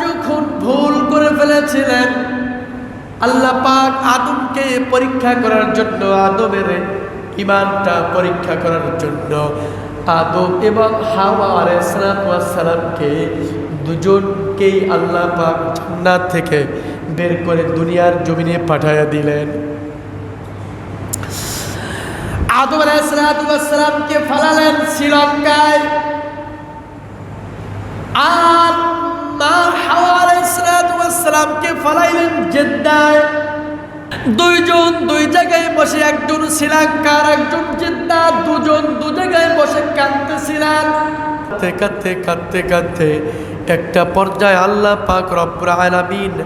যখন ভুল করে ফেলেছিলেন, আল্লাহ পাক আদমকে পরীক্ষা করার জন্য, আদমের ইমানটা পরীক্ষা করার জন্য আদম এবং হাওয়া আলাইসালামকে দুজনকেই আল্লাহ পাক জান্নাত থেকে বের করে দুনিয়ার জমিনে পাঠাইয়া দিলেন। আদম আলাইসালামকে ফালালেন শ্রীলঙ্কায়। আর মা হাওয়া আলাইসালামকে ফালাইলেন জেদ্দায়। দুইজন দুই জায়গায় বসে, একজন শ্রীলঙ্কার, একজন জেদ্দা দুজন দু জায়গায় বসে কাঁদতেছিলেন। কাঁদতে কাঁদতে কাঁদতে কাঁদতে একটা পর্যায়ে আল্লাহ পাক রব্বুল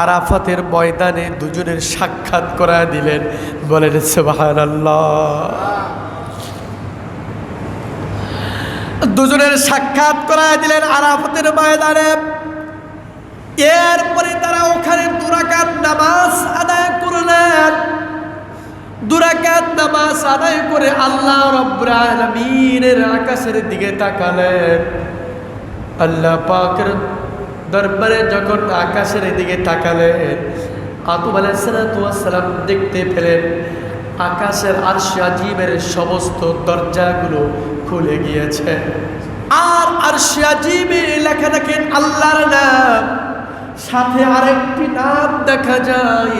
আরাফাতের ময়দানে দুজনের সাক্ষাৎ করায় দিলেন। বলেন সুবহানাল্লাহ। দুজনের সাক্ষাৎ করায় দিলেন আরাফতের ময়দানে। এরপরে তারা ওখানে দুরাকাত নামাজ আদায় করলেন। দুরাকাত নামাজ আদায় করে আল্লাহ রব্বুল আকাশের দিকে তাকালেন। আল্লাহ পাকের দরবারে যখন আকাশের দিকে তাকালেন আতুব আলাইসালাম দেখতে পেলেন, আকাশের আরশ আজিমের সমস্ত দরজাগুলো খুলে গিয়েছে। আর আর আজিমে লেখা দেখেন আল্লাহর নাম, সাথে আরেকটি নাম দেখা যায়।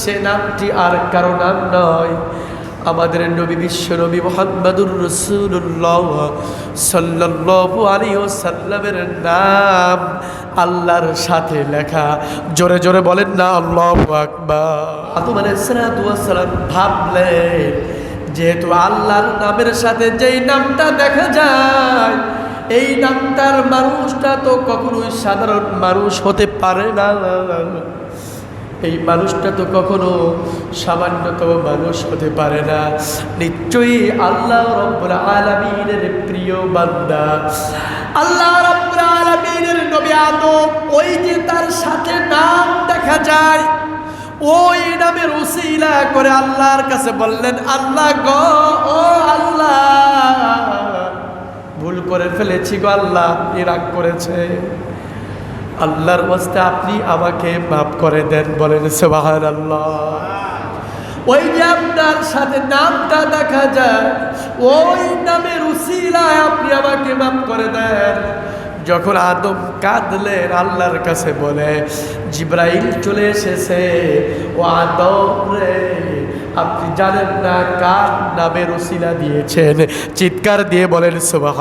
সে নামটি আর কারও নাম নয়। আমাদের নবী বিশ্ব নবী মোহাম্মদুর রসুল্লাহ সাল্লাল্লাহু আলাইহি সাল্লামের নাম আল্লাহর সাথে লেখা। জোরে জোরে বলেন না, আল্লাহু আকবার। আলাইহিস সালাম ভাবলেন যেহেতু আল্লাহর নামের সাথে যেই নামটা দেখা যায়, এই নামটার মানুষটা তো কখনোই সাধারণ মানুষ হতে পারে না। এই মানুষটা তো কখনো সামান্যতম মানুষ হতে পারে না। নিশ্চয়ই আল্লাহ রব্বুল আলমিনের প্রিয় বান্দা। আল্লাহ রব্বুল আলমিনের নবী আদম, ওই যে তার সাথে নাম দেখা যায় উসিলা করে আল্লাহর কাছে বললেন, আল্লাহ গো, ও আল্লাহ, ভুল করে ফেলেছি গো আল্লাহ, আপনি রাগ করেছে। আল্লাহর বাস্তে আপনি আমাকে মাফ করে দেন বলেন সুবাহান আল্লাহ ওই যে আপনার সাথে নামটা দেখা যায়, ওই নামের উসিলায় আপনি আমাকে মাফ করে দেন। যখন আদম কাঁদলেন আল্লাহর কাছে বলে, জিব্রাইল চলে এসেছে। ও আদম রে, আপনি জানেন না কার নামের রসিলা দিয়েছেন? চিৎকার দিয়ে বলেন সুবাহ